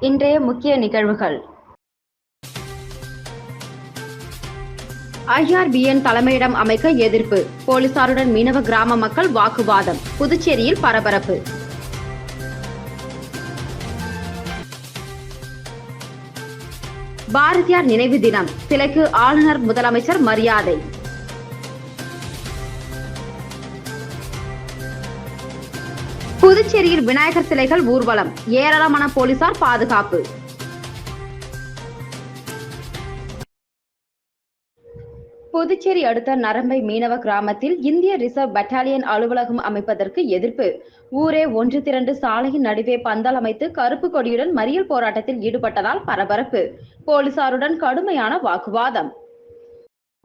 இன்றைய முக்கிய நிகழ்வுகள். ஐஆர்பிஎன் தலைமையிடம் அமைக்க எதிர்ப்பு. போலீசாருடன் மீனவ கிராம மக்கள் வாக்குவாதம். புதுச்சேரியில் பரபரப்பு. பாரதியார் நினைவு தினம். சிலைக்கு ஆளுநர் முதலமைச்சர் மரியாதை. புதுச்சேரியில் விநாயகர் சிலைகள் ஊர்வலம். ஏராளமான போலீசார் பாதுகாப்பு. புதுச்சேரி அடுத்த நரம்பை மீனவ கிராமத்தில் இந்திய ரிசர்வ் பட்டாலியன் அலுவலகம் அமைப்பதற்கு எதிர்ப்பு. ஊரே ஒன்று திரண்டு சாலையின் நடுவே பந்தல் அமைத்து கருப்பு கொடியுடன் மறியல் போராட்டத்தில் ஈடுபட்டதால் பரபரப்பு. போலீசாருடன் கடுமையான வாக்குவாதம்.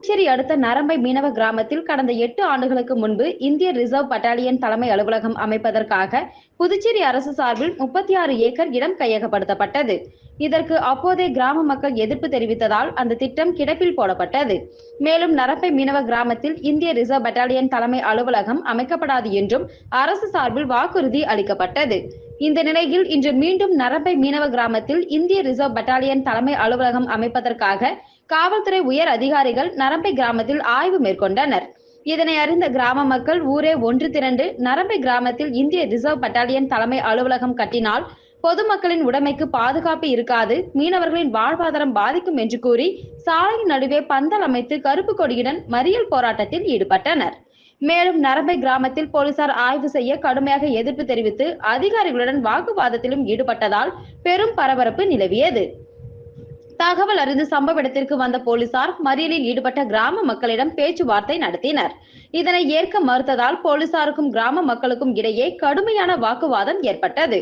புதுச்சேரி அடுத்த நரம்பை மீனவ கிராமத்தில் கடந்த எட்டு ஆண்டுகளுக்கு முன்பு இந்திய ரிசர்வ் பட்டாலியன் தலைமை அலுவலகம் அமைப்பதற்காக புதுச்சேரி அரசு சார்பில் முப்பத்தி ஆறு ஏக்கர் இடம் கையகப்படுத்தப்பட்டது. இதற்கு அப்போதே கிராம மக்கள் எதிர்ப்பு தெரிவித்ததால் அந்த திட்டம் கிடப்பில் போடப்பட்டது. மேலும் நரம்பை மீனவ கிராமத்தில் இந்திய ரிசர்வ் பட்டாலியன் தலைமை அலுவலகம் அமைக்கப்படாது என்றும் அரசு சார்பில் வாக்குறுதி அளிக்கப்பட்டது. இந்த நிலையில் இன்று மீண்டும் நரம்பை மீனவ கிராமத்தில் இந்திய ரிசர்வ் பட்டாலியன் தலைமை அலுவலகம் அமைப்பதற்காக காவல்துறை உயர் அதிகாரிகள் நரம்பை கிராமத்தில் ஆய்வு மேற்கொண்டனர். இதனை அறிந்த கிராம மக்கள் ஊரே ஒன்று திரண்டு நரம்பை கிராமத்தில் இந்திய ரிசர்வ் பட்டாலியன் தலைமை அலுவலகம் கட்டினால் பொதுமக்களின் உடைமைக்கு பாதுகாப்பு இருக்காது மீனவர்களின் வாழ்வாதாரம் பாதிக்கும் என்று கூறி சாலையின் நடுவே பந்தல் அமைத்து கருப்பு கொடியுடன் மறியல் போராட்டத்தில் ஈடுபட்டனர். மேலும் நரம்பை கிராமத்தில் போலீசார் ஆய்வு செய்ய கடுமையாக எதிர்ப்பு தெரிவித்து அதிகாரிகளுடன் வாக்குவாதத்திலும் ஈடுபட்டதால் பெரும் பரபரப்பு நிலவியது. தகவல் அறிந்து சம்பவ இடத்திற்கு வந்த போலீசார் மறியலில் ஈடுபட்ட கிராம மக்களிடம் பேச்சுவார்த்தை நடத்தினர். இதனை ஏற்க மறுத்ததால் போலீசாருக்கும் கிராம மக்களுக்கும் இடையே கடுமையான வாக்குவாதம் ஏற்பட்டது.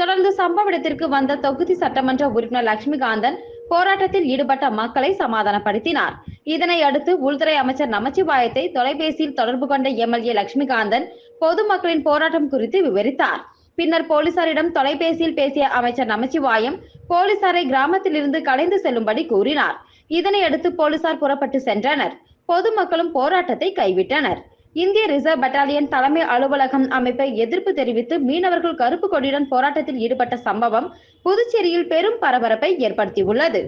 தொடர்ந்து சம்பவ இடத்திற்கு வந்த தொகுதி சட்டமன்ற உறுப்பினர் லட்சுமிகாந்தன் போராட்டத்தில் ஈடுபட்ட மக்களை சமாதானப்படுத்தினார். இதனை அடுத்து உள்துறை அமைச்சர் நமச்சிவாயத்தை தொலைபேசியில் தொடர்பு கொண்ட எம்எல்ஏ லட்சுமிகாந்தன் பொதுமக்களின் போராட்டம் குறித்து விவரித்தார். பின்னர் போலீசாரிடம் தொலைபேசியில் பேசிய அமைச்சர் நமச்சிவாயம் போலீசாரை கிராமத்திலிருந்து கலைந்து செல்லும்படி கூறினார். இதனையடுத்து போலீசார் புறப்பட்டு சென்றனர். பொதுமக்களும் போராட்டத்தை கைவிட்டனர். இந்திய ரிசர்வ் பட்டாலியன் தலைமை அலுவலகம் அமைப்பை எதிர்ப்பு தெரிவித்து மீனவர்கள் கருப்பு கொடியுடன் போராட்டத்தில் ஈடுபட்ட சம்பவம் புதுச்சேரியில் பெரும் பரபரப்பை ஏற்படுத்தியுள்ளது.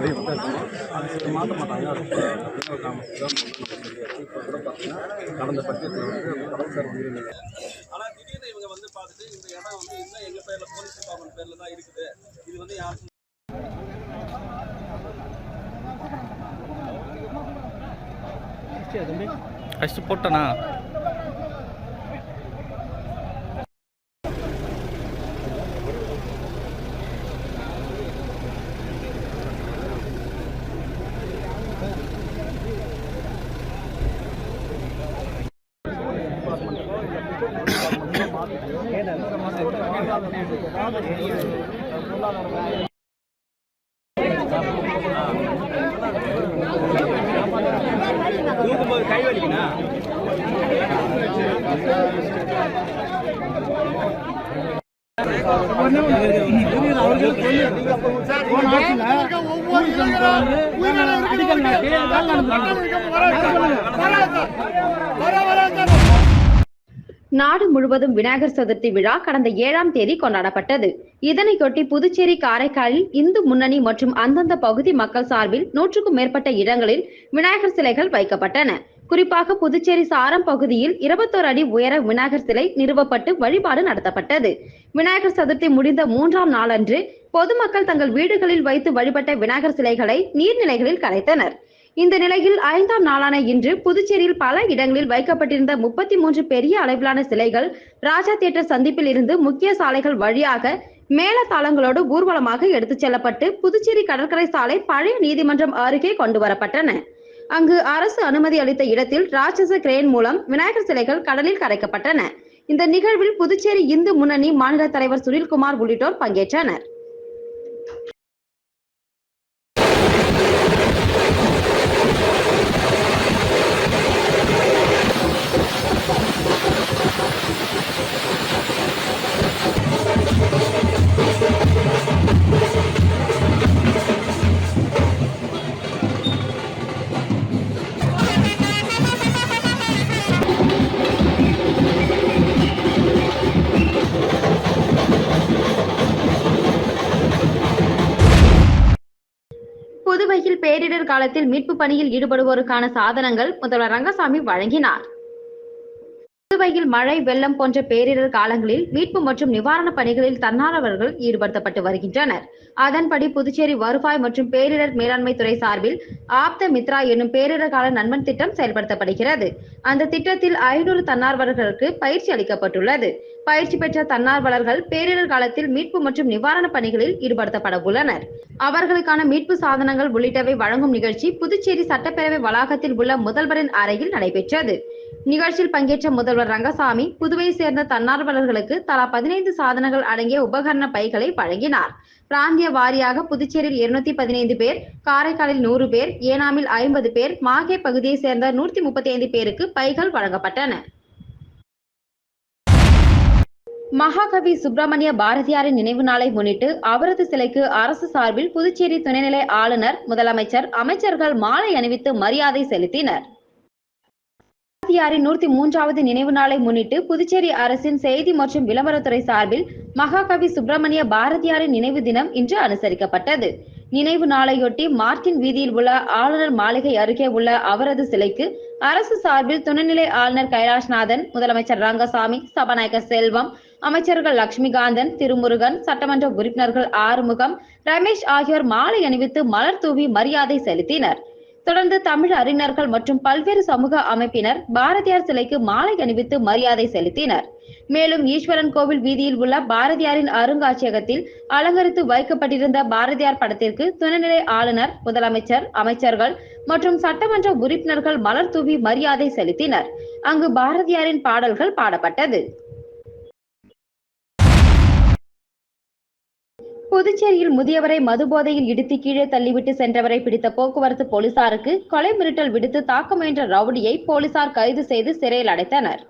மாற்ற மாட்டாங்க கடந்த பட்சத்தில் வந்து கடற்கரை உயிரினங்கள் ஆனால் திடீர்னு இவங்க வந்து பார்த்துட்டு இந்த இடம் வந்து இன்னும் எங்கள் பேரில் போலீஸ் டிபார்ட்மெண்ட் பேரில் தான் இருக்குது இது வந்து யாருக்கும் ஃபஸ்ட்டு போட்டோண்ணா தூக்கும்போது கை வலிக்கணும் நாடு முழுவதும் விநாயகர் சதுர்த்தி விழா கடந்த ஏழாம் தேதி கொண்டாடப்பட்டது. இதனையொட்டி புதுச்சேரி காரைக்காலில் இந்து முன்னணி மற்றும் அந்தந்த பகுதி மக்கள் சார்பில் நூற்றுக்கும் மேற்பட்ட இடங்களில் விநாயகர் சிலைகள் வைக்கப்பட்டன. குறிப்பாக புதுச்சேரி சாரம் பகுதியில் இருபத்தோரு அடி உயர விநாயகர் சிலை நிறுவப்பட்டு வழிபாடு நடத்தப்பட்டது. விநாயகர் சதுர்த்தி முடிந்த மூன்றாம் நாளன்று பொதுமக்கள் தங்கள் வீடுகளில் வைத்து வழிபட்ட விநாயகர் சிலைகளை நீர்நிலைகளில் கரைத்தனர். இந்த நிலையில் ஐந்தாம் நாளான இன்று புதுச்சேரியில் பல இடங்களில் வைக்கப்பட்டிருந்த முப்பத்தி மூன்று பெரிய அளவிலான சிலைகள் ராஜா தியேட்டர் சந்திப்பில் இருந்து முக்கிய சாலைகள் வழியாக மேலத்தாளங்களோடு ஊர்வலமாக எடுத்துச் செல்லப்பட்டு புதுச்சேரி கடற்கரை சாலை பழைய நீதிமன்றம் அருகே கொண்டு வரப்பட்டன. அங்கு அரசு அனுமதி அளித்த இடத்தில் ராட்சச கிரேன் மூலம் விநாயகர் சிலைகள் கடலில் கரைக்கப்பட்டன. இந்த நிகழ்வில் புதுச்சேரி இந்து முன்னணி மாநில தலைவர் சுனில்குமார் உள்ளிட்டோர் பங்கேற்றனர். காலத்தில் மீட்பு பணியில் ஈடுபடுவோருக்கான சாதனங்கள் முதல்வர் ரங்கசாமி வழங்கினார். புதுவையில் மழை வெள்ளம் போன்ற பேரிடர் காலங்களில் மீட்பு மற்றும் நிவாரணப் பணிகளில் தன்னார்வலர்கள் ஈடுபடுத்தப்பட்டு வருகின்றனர். அதன்படி புதுச்சேரி வருவாய் மற்றும் பேரிடர் மேலாண்மை துறை சார்பில் ஆப்த மித்ரா என்னும் பேரிடர் கால நண்பன் திட்டம் செயல்படுத்தப்படுகிறது. அந்த திட்டத்தில் ஐநூறு தன்னார்வலர்களுக்கு பயிற்சி அளிக்கப்பட்டுள்ளது. பயிற்சி பெற்ற தன்னார்வலர்கள் பேரிடர் காலத்தில் மீட்பு மற்றும் நிவாரணப் பணிகளில் ஈடுபடுத்தப்பட உள்ளனர். அவர்களுக்கான மீட்பு சாதனங்கள் உள்ளிட்டவை வழங்கும் நிகழ்ச்சி புதுச்சேரி சட்டப்பேரவை வளாகத்தில் உள்ள முதல்வரின் அறையில் நடைபெற்றது. நிகழ்ச்சியில் பங்கேற்ற முதல்வர் ரங்கசாமி புதுவையை சேர்ந்த தன்னார்வலர்களுக்கு தலா பதினைந்து சாதனங்கள் அடங்கிய உபகரண பைகளை வழங்கினார். பிராந்திய வாரியாக புதுச்சேரியில் இருநூத்தி பதினைந்து பேர் காரைக்காலில் நூறு பேர் ஏனாமில் ஐம்பது பேர் மாகே பகுதியை சேர்ந்த நூற்றி முப்பத்தி ஐந்து பேருக்கு பைகள் வழங்கப்பட்டன. மகாகவி சுப்பிரமணிய பாரதியாரின் நினைவு நாளை முன்னிட்டு அவரது சிலைக்கு அரசு சார்பில் புதுச்சேரி துணைநிலை ஆளுநர் முதலமைச்சர் அமைச்சர்கள் மாலை அணிவித்து மரியாதை செலுத்தினர். பாரதியாரின் நூற்றி மூன்றாவது நினைவு நாளை முன்னிட்டு புதுச்சேரி அரசின் செய்தி மற்றும் விளம்பரத்துறை சார்பில் மகாகவி சுப்பிரமணிய பாரதியாரின் நினைவு தினம் இன்று அனுசரிக்கப்பட்டது. நினைவு நாளையொட்டி மார்டின் வீதியில் உள்ள ஆளுநர் மாளிகை அருகே உள்ள அவரது சிலைக்கு அரசு சார்பில் துணைநிலை ஆளுநர் கைலாஷ்நாதன் முதலமைச்சர் ரங்கசாமி சபாநாயகர் செல்வம் அமைச்சர்கள் லட்சுமிகாந்தன் திருமுருகன் சட்டமன்ற உறுப்பினர்கள் ஆறுமுகம் ரமேஷ் ஆகியோர் மாலை அணிவித்து மலர் தூவி மரியாதை செலுத்தினர். தொடர்ந்து தமிழ் அறிஞர்கள் மற்றும் பல்வேறு சமூக அமைப்பினர் பாரதியார் சிலைக்கு மாலை அணிவித்து மரியாதை செலுத்தினர். மேலும் ஈஸ்வரன் கோவில் வீதியில் உள்ள பாரதியாரின் அருங்காட்சியகத்தில் அலங்கரித்து வைக்கப்பட்டிருந்த பாரதியார் படத்திற்கு துணைநிலை ஆளுநர் முதலமைச்சர் அமைச்சர்கள் மற்றும் சட்டமன்ற உறுப்பினர்கள் மலர் தூவி மரியாதை செலுத்தினர். அங்கு பாரதியாரின் பாடல்கள் பாடப்பட்டது. புதுச்சேரியில் முதியவரை மதுபோதையில் இடித்து கீழே தள்ளிவிட்டு சென்றவரை பிடித்த போக்குவரத்து போலீசாருக்கு கொலை மிரட்டல் விடுத்து தாக்க முயன்ற ரவுடியை போலீசார் கைது செய்து சிறையில் அடைத்தனர்.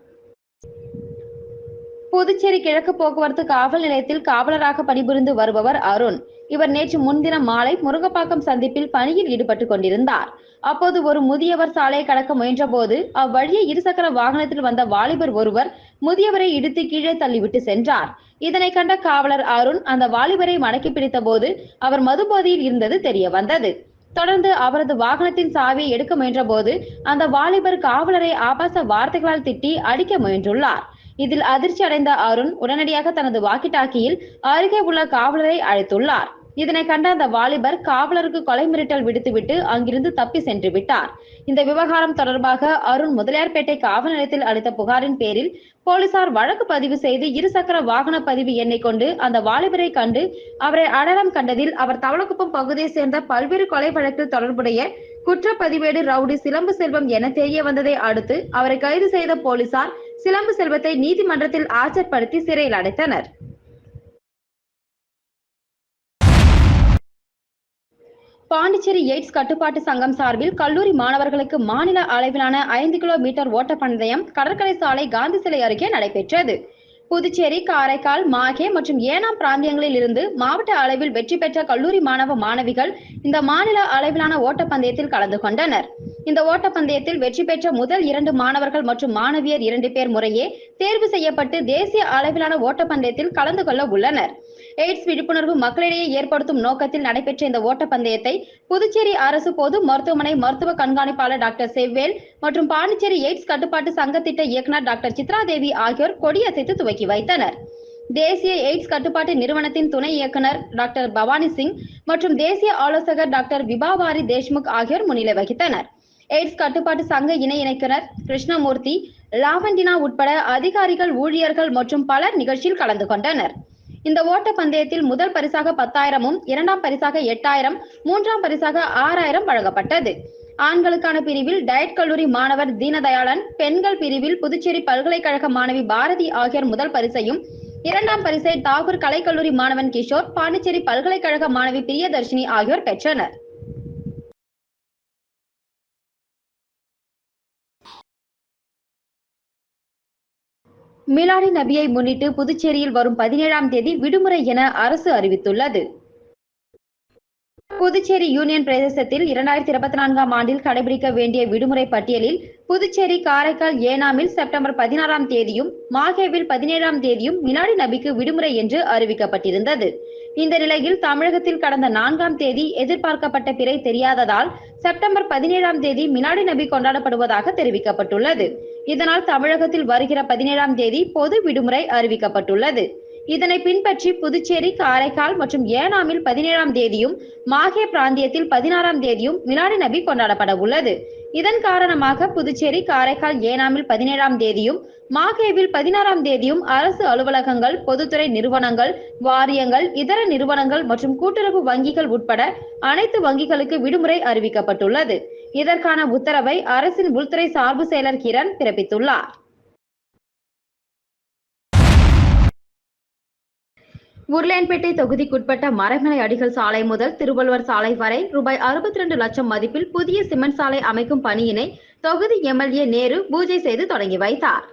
புதுச்சேரி கிழக்கு போக்குவரத்து காவல் நிலையத்தில் காவலராக பணிபுரிந்து வருபவர் அருண். இவர் நேற்று முன்தினம் மாலை முருங்கப்பாக்கம் சந்திப்பில் பணியில் ஈடுபட்டுக் கொண்டிருந்தார். அப்போது ஒரு முதியவர் சாலையை கடக்க முயன்றபோது அவ்வழியே இருசக்கர வாகனத்தில் வந்த வாலிபர் ஒருவர் முதியவரை இடித்து கீழே தள்ளிவிட்டு சென்றார். இதனை கண்ட காவலர் அருண் அந்த வாலிபரை மடக்கி பிடித்த போது அவர் மதுபோதையில் இருந்தது தெரிய வந்தது தொடர்ந்து அவரது வாகனத்தின் சாவியை எடுக்க முயன்றபோது அந்த வாலிபர் காவலரை ஆபாச வார்த்தைகளால் திட்டி அடிக்க முயன்றுள்ளார். இதில் அதிர்ச்சி அடைந்த அருண் உடனடியாக தனது வாக்கி டாக்கியில் அருகே உள்ள காவலரை அழைத்துள்ளார். இதனை கண்ட அந்த வாலிபர் காவலருக்கு கொலை மிரட்டல் விடுத்துவிட்டு அங்கிருந்து தப்பி சென்று விட்டார். இந்த விவகாரம் தொடர்பாக அருண் முதலியார்பேட்டை காவல் நிலையத்தில் அளித்த புகாரின் பேரில் போலீசார் வழக்கு பதிவு செய்து இருசக்கர வாகன பதிவு எண்ணை கொண்டு அந்த வாலிபரை கண்டு அவரை அடையாளம் கண்டதில் அவர் தவளக்குப்பம் பகுதியை சேர்ந்த பல்வேறு கொலை வழக்கில் தொடர்புடைய குற்றப்பதிவேடு ரவுடி சிலம்பு செல்வம் என தெரிய வந்ததை அடுத்து அவரை கைது செய்த போலீசார் சிலம்பு செல்வத்தை நீதிமன்றத்தில் ஆஜர்படுத்தி சிறையில் அடைத்தனர். பாண்டிச்சேரி எய்ட்ஸ் கட்டுப்பாட்டு சங்கம் சார்பில் கல்லூரி மாணவர்களுக்கு மாநில அளவிலான ஐந்து கிலோமீட்டர் ஓட்டப்பந்தயம் கடற்கரை சாலை காந்தி சிலை அருகே நடைபெற்றது. புதுச்சேரி காரைக்கால் மாகே மற்றும் ஏனாம் பிராந்தியங்களில் இருந்து மாவட்ட அளவில் வெற்றி பெற்ற கல்லூரி மாணவ மாணவிகள் இந்த மாநில அளவிலான ஓட்டப்பந்தயத்தில் கலந்து கொண்டனர். இந்த ஓட்டப்பந்தயத்தில் வெற்றி பெற்ற முதல் இரண்டு மாணவர்கள் மற்றும் மாணவியர் இரண்டு பேர் முறையே தேர்வு செய்யப்பட்டு தேசிய அளவிலான ஓட்டப்பந்தயத்தில் கலந்து கொள்ள உள்ளனர். எய்ட்ஸ் விழிப்புணர்வு மக்களிடையே ஏற்படுத்தும் நோக்கத்தில் நடைபெற்ற இந்த ஓட்டப்பந்தயத்தை புதுச்சேரி அரசு பொது மருத்துவமனை மருத்துவ கண்காணிப்பாளர் டாக்டர் செவ்வேல் மற்றும் பாண்டிச்சேரி எய்ட்ஸ் கட்டுப்பாட்டு சங்க திட்ட இயக்குநர் டாக்டர் சித்ரா தேவி ஆகியோர் கொடியசைத்து துவக்கி வைத்தனர். தேசிய எய்ட்ஸ் கட்டுப்பாட்டு நிறுவனத்தின் துணை இயக்குனர் டாக்டர் பவானி சிங் மற்றும் தேசிய ஆலோசகர் டாக்டர் விபாவாரி தேஷ்முக் ஆகியோர் முன்னிலை வகித்தனர். எய்ட்ஸ் கட்டுப்பாட்டு சங்க இணை இணைக்கிறார் கிருஷ்ணமூர்த்தி லாவண்டினா உட்பட அதிகாரிகள் ஊழியர்கள் மற்றும் பலர் நிகழ்ச்சியில் கலந்து கொண்டனர். இந்த ஓட்ட பந்தயத்தில் முதல் பரிசாக பத்தாயிரமும் இரண்டாம் பரிசாக எட்டாயிரம் மூன்றாம் பரிசாக ஆறாயிரம் வழங்கப்பட்டது. ஆண்களுக்கான பிரிவில் டயட் கல்லூரி மாணவர் தீனதயாளன் பெண்கள் பிரிவில் புதுச்சேரி பல்கலைக்கழக மாணவி பாரதி ஆகியோர் முதல் பரிசையும் இரண்டாம் பரிசை தாகூர் கலைக்கல்லூரி மாணவன் கிஷோர் பாண்டிச்சேரி பல்கலைக்கழக மாணவி பிரியதர்ஷினி ஆகியோர் பெற்றனர். மிலாடி நபியை முன்னிட்டு புதுச்சேரியில் வரும் பதினேழாம் தேதி விடுமுறை என அரசு அறிவித்துள்ளது. புதுச்சேரி யூனியன் பிரதேசத்தில் இரண்டாயிரத்தி இருபத்தி நான்காம் ஆண்டில் கடைபிடிக்க வேண்டிய விடுமுறை பட்டியலில் புதுச்சேரி காரைக்கால் ஏனாமில் செப்டம்பர் பதினாறாம் தேதியும் மாகேவில் பதினேழாம் தேதியும் மிலாடி நபிக்கு விடுமுறை என்று அறிவிக்கப்பட்டிருந்தது. இந்த நிலையில் தமிழகத்தில் கடந்த நான்காம் தேதி எதிர்பார்க்கப்பட்ட பிறை தெரியாததால் செப்டம்பர் பதினேழாம் தேதி மிலாடி நபி கொண்டாடப்படுவதாக தெரிவிக்கப்பட்டுள்ளது. இதனால் தமிழகத்தில் வருகிற பதினேழாம் தேதி பொது விடுமுறை அறிவிக்கப்பட்டுள்ளது. இதனை பின்பற்றி புதுச்சேரி காரைக்கால் மற்றும் ஏனாமில் பதினேழாம் தேதியும் மாஹே பிராந்தியத்தில் பதினாறாம் தேதியும் மிலாடி நபி கொண்டாடப்பட உள்ளது. இதன் காரணமாக புதுச்சேரி காரைக்கால் ஏனாமில் பதினேழாம் தேதியும் மாகேவில் பதினாறாம் தேதியும் அரசு அலுவலகங்கள் பொதுத்துறை நிறுவனங்கள் வாரியங்கள் இதர நிறுவனங்கள் மற்றும் கூட்டுறவு வங்கிகள் உட்பட அனைத்து வங்கிகளுக்கு விடுமுறை அறிவிக்கப்பட்டுள்ளது. இதற்கான உத்தரவை அரசின் உள்துறை சார்பு செயலர் கிரண் பிறப்பித்துள்ளார். உருளையன்பேட்டை தொகுதிக்குட்பட்ட மரமலை அடிகள் சாலை முதல் திருவள்ளுவர் சாலை வரை ரூபாய் அறுபத்தி ரெண்டு லட்சம் மதிப்பில் புதிய சிமெண்ட் சாலை அமைக்கும் பணியினை தொகுதி எம்எல்ஏ நேரு பூஜை செய்து தொடங்கி வைத்தார்.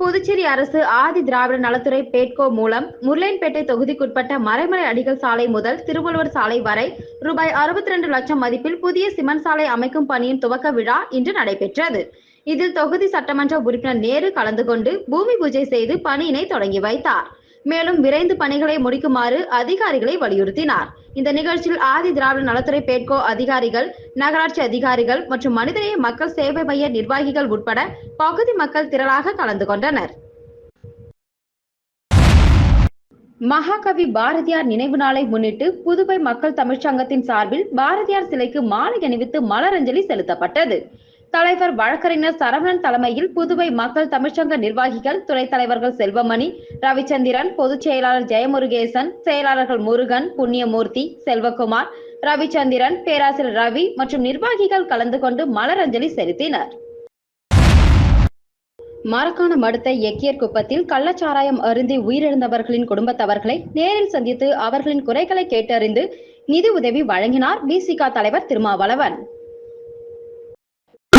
புதுச்சேரி அரசு ஆதி திராவிட நலத்துறை பேட்கோ மூலம் முருளையன்பேட்டை தொகுதிக்குட்பட்ட மறைமலை அடிகள் சாலை முதல் திருவள்ளுவர் சாலை வரை ரூபாய் அறுபத்தி ரெண்டு லட்சம் மதிப்பில் புதிய சிமெண்ட் சாலை அமைக்கும் பணியின் துவக்க விழா இன்று நடைபெற்றது. இதில் தொகுதி சட்டமன்ற உறுப்பினர் நேரு கலந்து கொண்டு பூமி பூஜை செய்து பணியினை தொடங்கி வைத்தார். மேலும் விரைந்து பணிகளை முடிக்குமாறு அதிகாரிகளை வலியுறுத்தினார். இந்த நிகழ்ச்சியில் ஆதி திராவிட நலத்துறை பேட்கோ அதிகாரிகள் நகராட்சி அதிகாரிகள் மற்றும் மனிதநேய மக்கள் சேவை மைய நிர்வாகிகள் உட்பட பகுதி மக்கள் திரளாக கலந்து கொண்டனர். மகாகவி பாரதியார் நினைவு நாளை முன்னிட்டு புதுவை மக்கள் தமிழ்ச்சங்கத்தின் சார்பில் பாரதியார் சிலைக்கு மாலை அணிவித்து மலரஞ்சலி செலுத்தப்பட்டது. தலைவர் வழக்கறிஞர் சரவணன் தலைமையில் புதுவை மக்கள் தமிழ்ச்சங்க நிர்வாகிகள் துணைத் தலைவர்கள் செல்வமணி ரவிச்சந்திரன் பொதுச் செயலாளர் ஜெயமுருகேசன் செயலாளர்கள் முருகன் புண்ணியமூர்த்தி செல்வகுமார் ரவிச்சந்திரன் பேராசிரியர் ரவி மற்றும் நிர்வாகிகள் கலந்து கொண்டு மலரஞ்சலி செலுத்தினர். மரக்காணம் அடுத்த எக்கியர் குப்பத்தில் கள்ளச்சாராயம் அருந்தி உயிரிழந்தவர்களின் குடும்பத்தவர்களை நேரில் சந்தித்து அவர்களின் குறைகளை கேட்டறிந்து நிதி உதவி வழங்கினார் பிசிக தலைவர் திருமாவளவன்.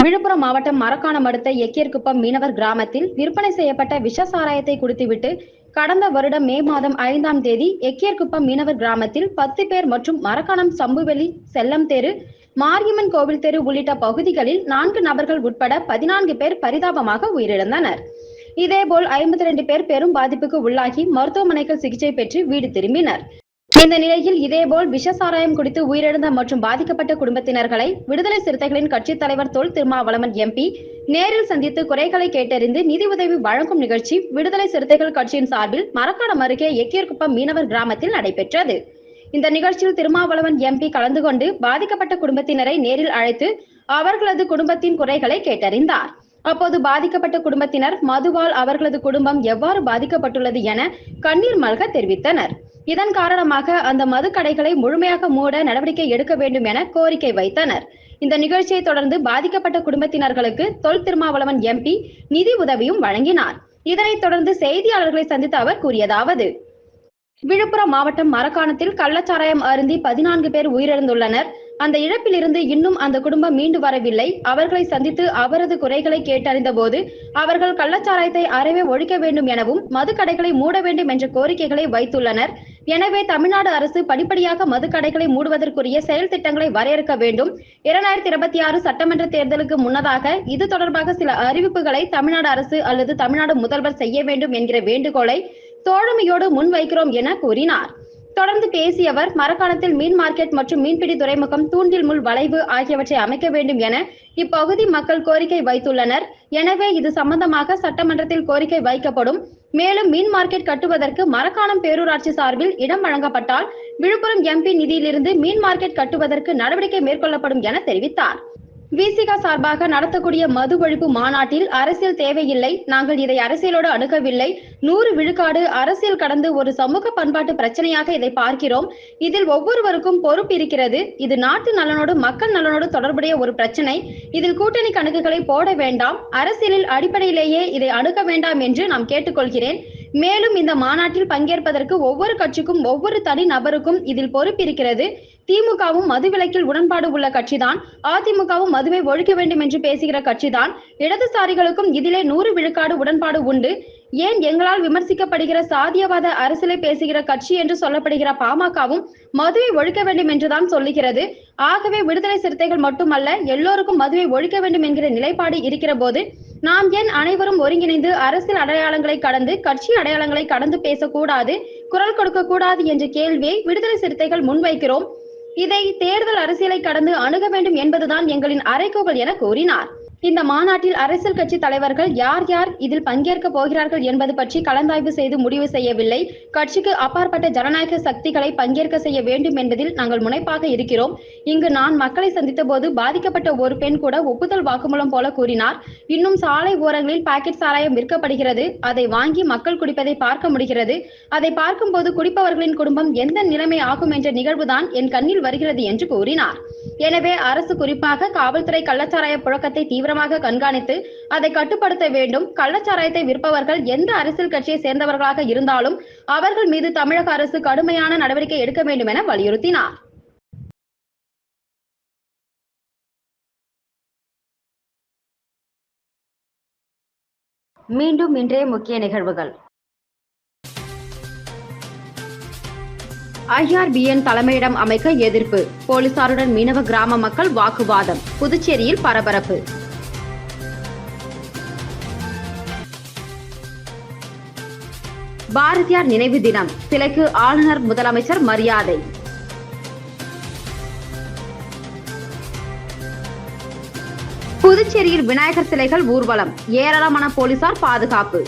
விழுப்புரம் மாவட்டம் மரக்காணம் அடுத்த எக்கியர்குப்பம் மீனவர் கிராமத்தில் விற்பனை செய்யப்பட்ட விஷ சாராயத்தை குடித்துவிட்டு கடந்த வருடம் மே மாதம் ஐந்தாம் தேதி எக்கியர்குப்பம் மீனவர் கிராமத்தில் பத்து பேர் மற்றும் மரக்காணம் சம்புவெளி செல்லம் தெரு மாரியம்மன் கோவில் தெரு உள்ளிட்ட பகுதிகளில் நான்கு நபர்கள் உட்பட பதினான்கு பேர் பரிதாபமாக உயிரிழந்தனர். இதேபோல் ஐம்பத்தி ரெண்டு பேர் பெரும் பாதிப்புக்கு உள்ளாகி மருத்துவமனைகள் சிகிச்சை பெற்று வீடு திரும்பினர். இந்த நிலையில் இதேபோல் விஷசாராயம் குடித்து உயிரிழந்த மற்றும் பாதிக்கப்பட்ட குடும்பத்தினர்களை விடுதலை சிறுத்தைகளின் கட்சித் தலைவர் தொல் திருமாவளவன் எம்பி நேரில் சந்தித்து குறைகளை கேட்டறிந்து நிதி உதவி வழங்கும் நிகழ்ச்சி விடுதலை சிறுத்தைகள் கட்சியின் சார்பில் மரக்காடம் அருகே எக்கியர்குப்பம் மீனவர் கிராமத்தில் நடைபெற்றது. இந்த நிகழ்ச்சியில் திருமாவளவன் எம்பி கலந்து கொண்டு பாதிக்கப்பட்ட குடும்பத்தினரை நேரில் அழைத்து அவர்களது குடும்பத்தின் குறைகளை கேட்டறிந்தார். அப்போது பாதிக்கப்பட்ட குடும்பத்தினர் மதுவால் அவர்களது குடும்பம் எவ்வாறு பாதிக்கப்பட்டுள்ளது என கண்ணீர் மல்க தெரிவித்தனர். இதன் காரணமாக அந்த மது கடைகளை முழுமையாக மூட நடவடிக்கை எடுக்க வேண்டும் என கோரிக்கை வைத்தனர். இந்த நிகழ்ச்சியை தொடர்ந்து பாதிக்கப்பட்ட குடும்பத்தினர்களுக்கு தொல் திருமாவளவன் எம்பி நிதி உதவியும் வழங்கினார். இதனைத் தொடர்ந்து செய்தியாளர்களை சந்தித்த அவர் கூறியதாவது விழுப்புரம் மாவட்டம் மரக்காணத்தில் கள்ளச்சாராயம் அருந்தி பதினான்கு பேர் உயிரிழந்துள்ளனர். அந்த இழப்பிலிருந்து இன்னும் அந்த குடும்பம் மீண்டு வரவில்லை. அவர்களை சந்தித்து அவரது குறைகளை கேட்டறிந்த போது அவர்கள் கள்ளச்சாராயத்தை அறவே ஒழிக்க வேண்டும் எனவும் மதுக்கடைகளை மூட வேண்டும் என்ற கோரிக்கைகளை வைத்துள்ளனர். எனவே தமிழ்நாடு அரசு படிப்படியாக மதுக்கடைகளை மூடுவதற்குரிய செயல் திட்டங்களை வரையறுக்க வேண்டும். இரண்டாயிரத்தி இருபத்தி ஆறு சட்டமன்ற தேர்தலுக்கு முன்னதாக இது தொடர்பாக சில அறிவிப்புகளை தமிழ்நாடு அரசு அல்லது தமிழ்நாடு முதல்வர் செய்ய வேண்டும் என்கிற வேண்டுகோளை தோழமையோடு முன்வைக்கிறோம் என கூறினார். தொடர்ந்து பேசிய அவர் மரக்காணத்தில் மீன் மார்க்கெட் மற்றும் மீன்பிடி துறைமுகம் தூண்டில் முள் வளைவு ஆகியவற்றை அமைக்க வேண்டும் என இப்பகுதி மக்கள் கோரிக்கை வைத்துள்ளனர். எனவே இது சம்பந்தமாக சட்டமன்றத்தில் கோரிக்கை வைக்கப்படும். மேலும் மீன் மார்க்கெட் கட்டுவதற்கு மரக்காணம் பேரூராட்சி சார்பில் இடம் வழங்கப்பட்டால் விழுப்புரம் எம்பி நிதியிலிருந்து மீன் மார்க்கெட் கட்டுவதற்கு நடவடிக்கை மேற்கொள்ளப்படும் என தெரிவித்தார் விசிகா சார்பாக நடத்தக்கூடிய மது ஒழிப்பு மாநாட்டில் அரசியல் தேவையில்லை. நாங்கள் இதை அரசியலோடு அணுகவில்லை. நூறு விழுக்காடு அரசியல் கடந்து ஒரு சமூக பண்பாட்டு பிரச்சனையாக இதை பார்க்கிறோம். இதில் ஒவ்வொருவருக்கும் பொறுப்பு இருக்கிறது. இது நாட்டு நலனோடு மக்கள் நலனோடு தொடர்புடைய ஒரு பிரச்சனை. இதில் கூட்டணி கணக்குகளை போட வேண்டாம். அரசியலில் அடிப்படையிலேயே இதை அணுக வேண்டாம் என்று நாம் கேட்டுக்கொள்கிறேன். மேலும் இந்த மாநாட்டில் பங்கேற்பதற்கு ஒவ்வொரு கட்சிக்கும் ஒவ்வொரு தனி நபருக்கும் இதில் பொறுப்பு திமுகவும் மதுவிலக்கில் உடன்பாடு உள்ள கட்சிதான். அதிமுகவும் மதுவை ஒழிக்க வேண்டும் என்று பேசுகிற கட்சிதான். இடதுசாரிகளுக்கும் இதிலே நூறு விழுக்காடு உடன்பாடு உண்டு. ஏன் எங்களால் விமர்சிக்கப்படுகிற சாதியவாத அரசியலை பேசுகிற கட்சி என்று சொல்லப்படுகிற பாமகவும் மதுவை ஒழிக்க வேண்டும் என்றுதான் சொல்லுகிறது. ஆகவே விடுதலை சிறுத்தைகள் மட்டுமல்ல எல்லோருக்கும் மதுவை ஒழிக்க வேண்டும் என்கிற நிலைப்பாடு இருக்கிற போது நாம் ஏன் அனைவரும் ஒருங்கிணைந்து அரசியல் அடையாளங்களை கடந்து கட்சி அடையாளங்களை கடந்து பேசக்கூடாது குரல் கொடுக்க கூடாது என்ற கேள்வியை விடுதலை சிறுத்தைகள் முன்வைக்கிறோம். இதை தேர்தல் அரசியலை கடந்து அணுக வேண்டும் என்பதுதான் எங்களின் அறைகோவல் என கூறினார். இந்த மாநாட்டில் அரசியல் கட்சி தலைவர்கள் யார் யார் இதில் பங்கேற்க போகிறார்கள் என்பது பற்றி கலந்தாய்வு செய்து முடிவு செய்யவில்லை. கட்சிக்கு அப்பாற்பட்ட ஜனநாயக சக்திகளை பங்கேற்க செய்ய வேண்டும் என்பதில் நாங்கள் முனைப்பாக இருக்கிறோம். இங்கு நான் மக்களை சந்தித்த போது பாதிக்கப்பட்ட ஒரு பெண் கூட ஒப்புதல் வாக்குமூலம் போல கூறினார். இன்னும் சாலை ஓரங்களில் பாக்கெட் சாராயம் விற்கப்படுகிறது. அதை வாங்கி மக்கள் குடிப்பதை பார்க்க முடிகிறது. அதை பார்க்கும்போது குடிப்பவர்களின் குடும்பம் எந்த நிலைமை ஆகும் என்ற நிகழ்வுதான் என் கண்ணில் வருகிறது என்று கூறினார். எனவே அரசு குறிப்பாக காவல்துறை கள்ளச்சாராய புழக்கத்தை தீவிர தீவிரமாக கண்காணித்து அதை கட்டுப்படுத்த வேண்டும். கள்ளச்சாராயத்தை விற்பவர்கள் எந்த அரசியல் கட்சியை சேர்ந்தவர்களாக இருந்தாலும் அவர்கள் மீது தமிழக அரசு கடுமையான நடவடிக்கை எடுக்க வேண்டும் என வலியுறுத்தினார். மீண்டும் இன்றைய முக்கிய நிகழ்வுகள். ஐஆர்பிஎன் தலைமையிடம் அமைக்க எதிர்ப்பு. போலீசாருடன் மீனவ கிராம மக்கள் வாக்குவாதம். புதுச்சேரியில் பரபரப்பு. பாரதியார் நினைவு தினம். சிலைக்கு ஆளுநர் முதலமைச்சர் மரியாதை. புதுச்சேரியில் விநாயகர் சிலைகள் ஊர்வலம். ஏராளமான போலீசார் பாதுகாப்பு.